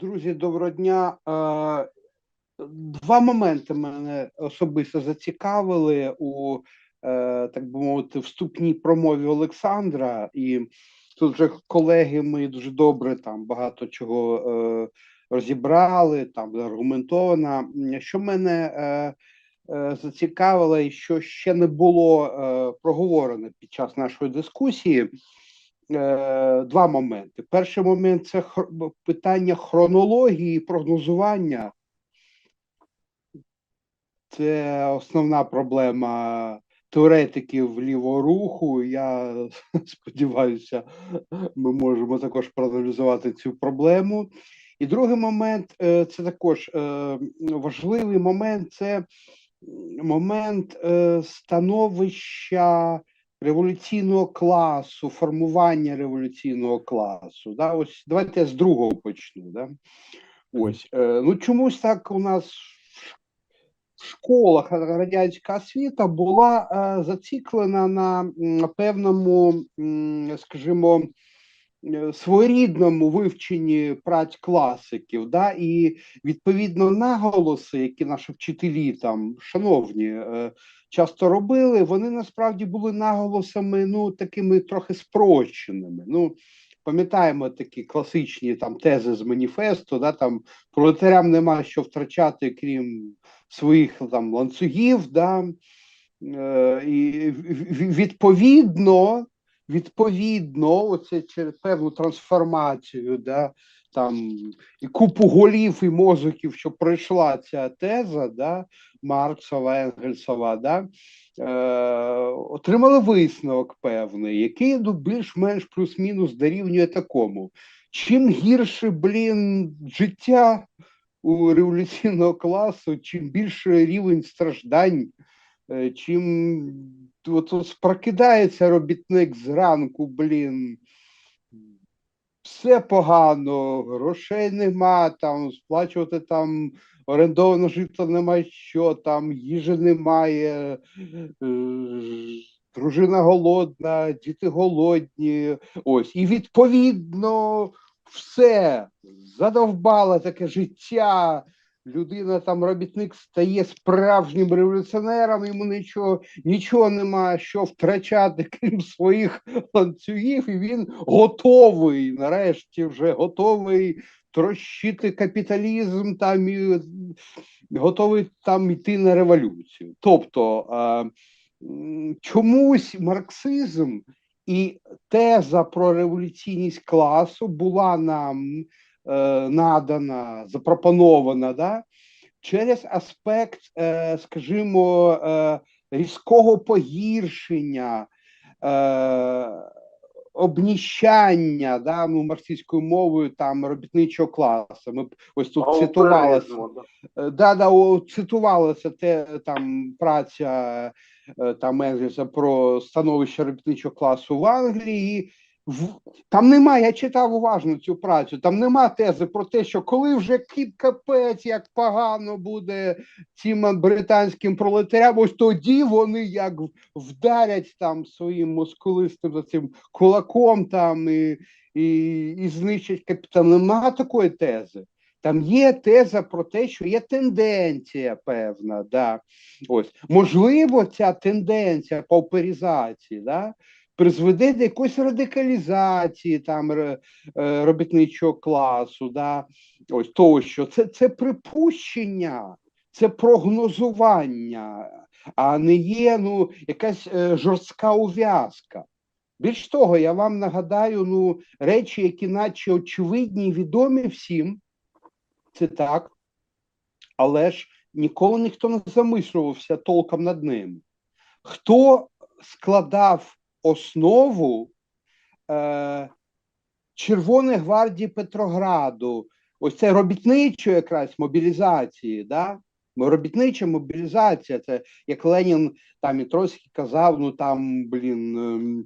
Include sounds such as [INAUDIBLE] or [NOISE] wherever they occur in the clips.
Друзі, доброго дня. Е, Два моменти мене особисто зацікавили у, е, так би мовити, вступній промові Олександра. І тут вже колеги ми дуже добре там багато чого е, розібрали, там аргументовано. Що мене зацікавило і що ще не було проговорено під час нашої дискусії. Е, два моменти. Перший момент це хр- питання хронології прогнозування. Це основна проблема теоретиків лівого руху. Я [LAUGHS] сподіваюся, ми можемо також проаналізувати цю проблему. І другий момент е, це також е, важливий момент це момент становища революційного класу, формування революційного класу. Да? Ось давайте я з другого почну. Да? Ось е, ну чомусь так у нас в школах радянська освіта була е, зациклена на певному, скажімо, своєрідному вивченні праць класиків, да, і відповідно наголоси, які наші вчителі там, шановні, е, часто робили, вони насправді були наголосами, ну, такими трохи спрощеними. Ну, пам'ятаємо такі класичні там тези з маніфесту, да, там пролетарям нема що втрачати, крім своїх там ланцюгів, да, е, і відповідно, відповідно, оце через певну трансформацію, да, там і купу голів і мозоків, що пройшла ця теза, да, Марксова, Енгельсова, да, е, отримали висновок певний, який ну, більш-менш плюс-мінус дорівнює такому. Чим гірше, блін, життя у революційного класу, чим більше рівень страждань, чим от, прокидається робітник зранку, блін, все погано, грошей нема, там сплачувати там орендоване житло нема що, там їжі немає, е, дружина голодна, діти голодні. Ось, і відповідно все задовбало таке життя. Людина там, робітник стає справжнім революціонером, йому нічого, нічого немає, що втрачати, [LAUGHS] крім своїх ланцюгів, і він готовий, нарешті вже готовий трощити капіталізм там і готовий там йти на революцію. Тобто чомусь марксизм і теза про революційність класу була нам надана, запропонована, да, через аспект, е, скажімо, е, різкого погіршення. Е, Обніщання да, ну, марксистською мовою там робітничого класу. Ми ось тут цитувалося. Да. Е, Да, цитувалася те там праця е, там Енгельса про становище робітничого класу в Англії. Там немає, я читав уважно цю працю. Там нема тези про те, що коли вже кіп капець, як погано буде цим британським пролетарям, ось тоді вони як вдарять там своїм мускулистим за цим кулаком там і, і, і знищать капітал. Нема такої тези. Там є теза про те, що є тенденція певна. Да. Ось. Можливо, ця тенденція пауперізації да, призведе до якоїсь радикалізації там, е, робітничого класу, да, ось тощо. Це, це припущення, це прогнозування, а не є ну, якась е, жорстка ув'язка. Більш того, я вам нагадаю ну, речі, які наче очевидні і відомі всім, це так, але ж ніколи ніхто не замислювався толком над ним. Хто складав основу е, Червоної гвардії Петрограду, ось це робітничої якраз мобілізації, да? Робітнича мобілізація, це як Ленін там і Троцький казав, ну там, блін, ем,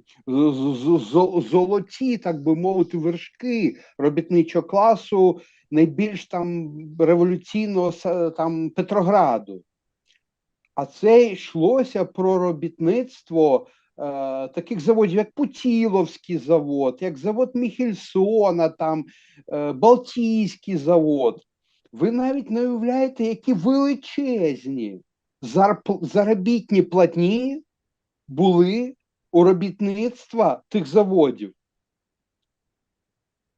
золоті, так би мовити, вершки робітничого класу найбільш там революційного там Петрограду. А це йшлося про робітництво таких заводів, як Путіловський завод, як завод Міхельсона, там е, Балтійський завод. Ви навіть не уявляєте, які величезні заробітні платні були у робітництва тих заводів.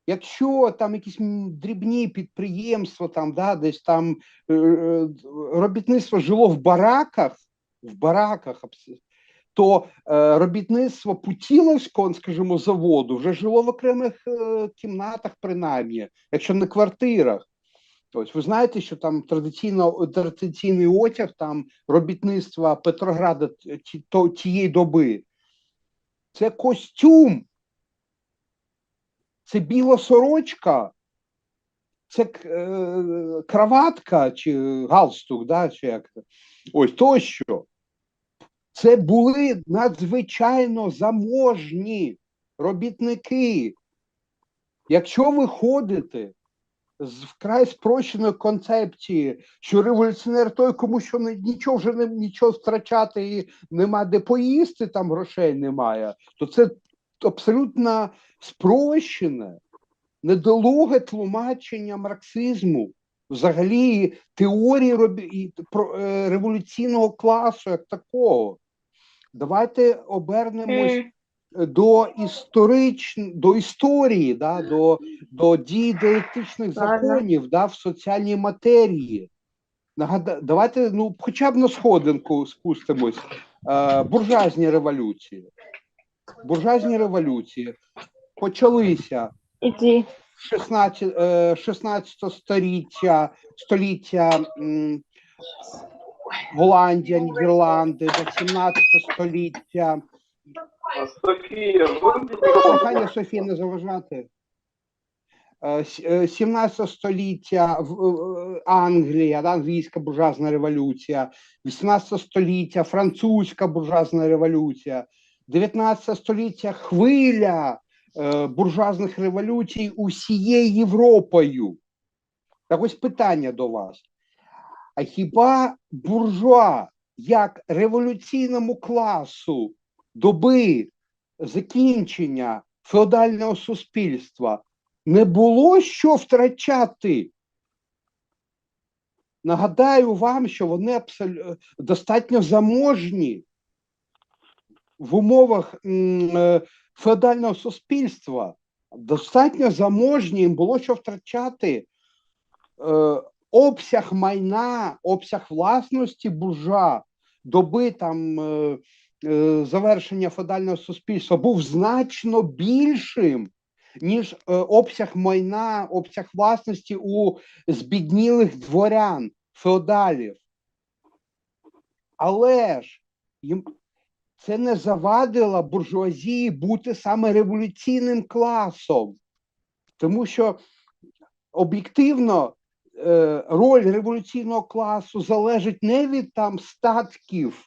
Якщо там якісь дрібні підприємства, там, да, десь там е, е, робітництво жило в бараках, в бараках, то е, робітництво Путіловського, скажімо, заводу вже жило в окремих е, кімнатах, принаймні, якщо не квартирах. Ось ви знаєте, що там традиційно традиційний одяг там робітництва Петрограда тієї доби. Це костюм, це біла сорочка, це е, краватка чи галстук, да, чи як ось тощо. Це були надзвичайно заможні робітники. Якщо ви ходите з вкрай спрощеної концепції, що революціонер той, кому що нічого вже не нічого втрачати і нема де поїсти, там грошей немає, то це абсолютно спрощене, недолуге тлумачення марксизму, взагалі теорії е, революційного класу як такого. Давайте обернемось М, до історич... до історії, да, до, до дій діалектичних законів да, в соціальній матерії. Нагада... Давайте ну, хоча б на сходинку спустимось. Е, буржуазні революції. Буржуазні революції почалися Іди. 16, е, 16 століття, століття м, Голландія, Нідерланди, до 17 століття. Софія. Прохання Софія не заважати. Е, с- е, 17 століття е, Англія, англійська буржуазна революція, 18 століття французька буржуазна революція, 19 століття хвиля е, буржуазних революцій усією Європою. Так ось питання до вас. А хіба буржуа як революційному класу доби закінчення феодального суспільства не було що втрачати? Нагадаю вам, що вони абсол... достатньо заможні в умовах е, феодального суспільства. Достатньо заможні їм було що втрачати. Обсяг майна, обсяг власності буржуа доби там е, е, завершення феодального суспільства був значно більшим, ніж е, обсяг майна, обсяг власності у збіднілих дворян, феодалів. Але ж їм це не завадило буржуазії бути саме революційним класом, тому що об'єктивно роль революційного класу залежить не від там статків,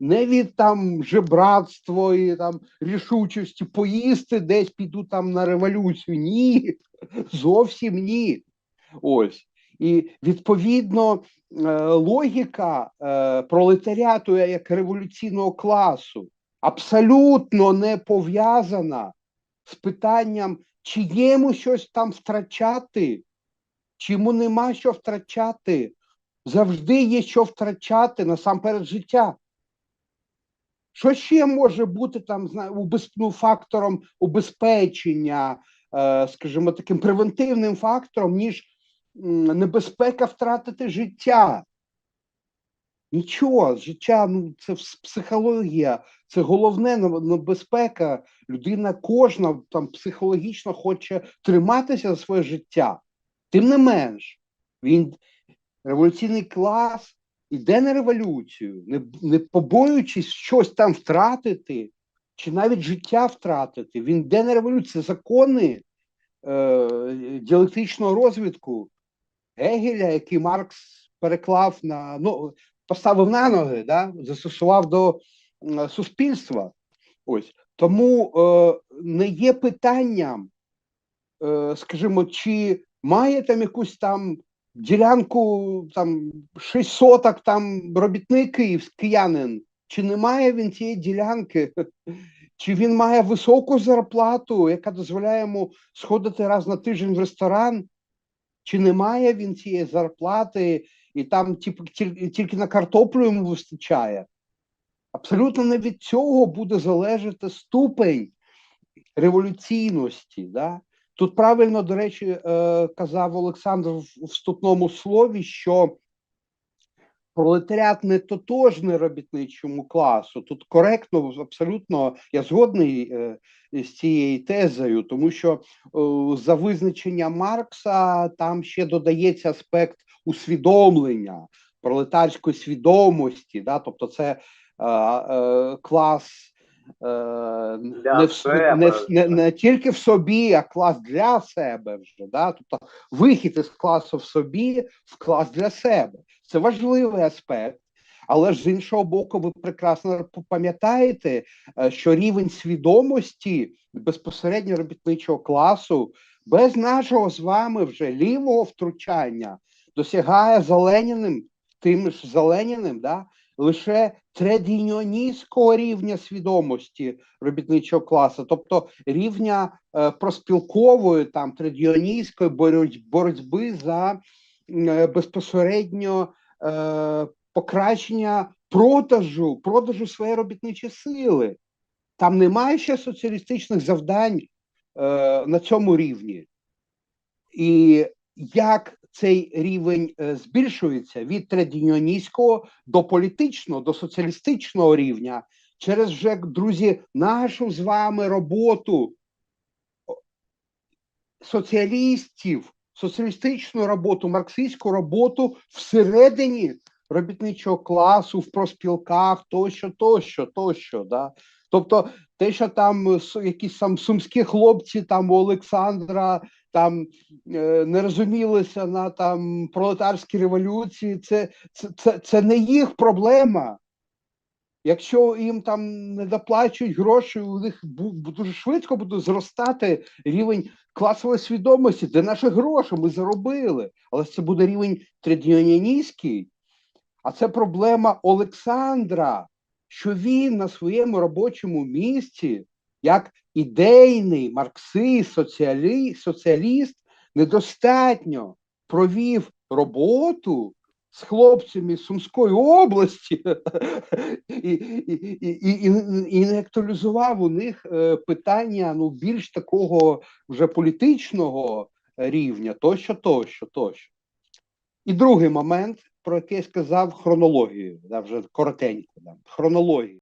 не від там жебратства і там рішучості поїсти, десь піду там на революцію. Ні, зовсім ні. Ось. І відповідно е, логіка е, пролетаріату як революційного класу абсолютно не пов'язана з питанням, чи йому щось там втрачати, чи йому нема що втрачати. Завжди є що втрачати насамперед життя. Що ще може бути там ну, фактором убезпечення, е, скажімо, таким превентивним фактором, ніж небезпека втратити життя? Нічого, життя ну, це психологія, це головне небезпека. Людина кожна там психологічно хоче триматися за своє життя. Тим не менш, він революційний клас іде на революцію, не, не побоюючись щось там втратити, чи навіть життя втратити. Він йде на революцію. Закони е, діалектичного розвитку Гегеля, який Маркс переклав на ну, поставив на ноги, да, застосував до м, суспільства. Ось тому е, не є питанням, е, скажімо, чи має там якусь там ділянку, там 6 соток, там робітник київський киянин чи не має він тієї ділянки, [LAUGHS] чи він має високу зарплату, яка дозволяє йому сходити раз на тиждень в ресторан, чи не має він цієї зарплати, і там тільки на картоплю йому вистачає. Абсолютно не від цього буде залежати ступень революційності. Да? Тут правильно, до речі, е, казав Олександр в вступному слові, що пролетаріат не тотожний робітничому класу. Тут коректно, абсолютно я згодний е, з цією тезою, тому що е, за визначенням Маркса там ще додається аспект усвідомлення, пролетарської свідомості, да? тобто це клас. Е, Для Не, себе. не, не, не тільки в собі, а клас для себе вже. Да? Тобто вихід із класу в собі в клас для себе. Це важливий аспект. Але ж з іншого боку, ви прекрасно пам'ятаєте, е, що рівень свідомості безпосередньо робітничого класу без нашого з вами вже лівого втручання досягає за Леніним, тим ж за Леніним, да, лише тредіньоністського рівня свідомості робітничого класу, тобто рівня е, проспілкової там боротьби, боротьби за е, безпосередньо е, покращення продажу, продажу своєї робітничої сили. Там немає ще соціалістичних завдань е, на цьому рівні. І як цей рівень е, збільшується від традиціоністського до політичного, до соціалістичного рівня, через вже, друзі, нашу з вами роботу соціалістів, соціалістичну роботу, марксистську роботу всередині робітничого класу, в проспілках, тощо, тощо, тощо. Да? Тобто те, що там е, якісь там сумські хлопці, там у Олександра там е, не розумілися на там пролетарській революції, це, це, це, це не їх проблема. Якщо їм там не доплачують гроші, у них дуже швидко буде зростати рівень класової свідомості, де наші гроші ми заробили. Але це буде рівень традіоністський. А це проблема Олександра, що він на своєму робочому місці, як ідейний марксист, соціалі, соціаліст, недостатньо провів роботу з хлопцями з Сумської області [LAUGHS] і, і, і, і, і не актуалізував у них е, питання ну, більш такого вже політичного рівня, тощо, тощо, тощо. І другий момент, про який я сказав, хронологію, да, вже коротенько, да, хронологію.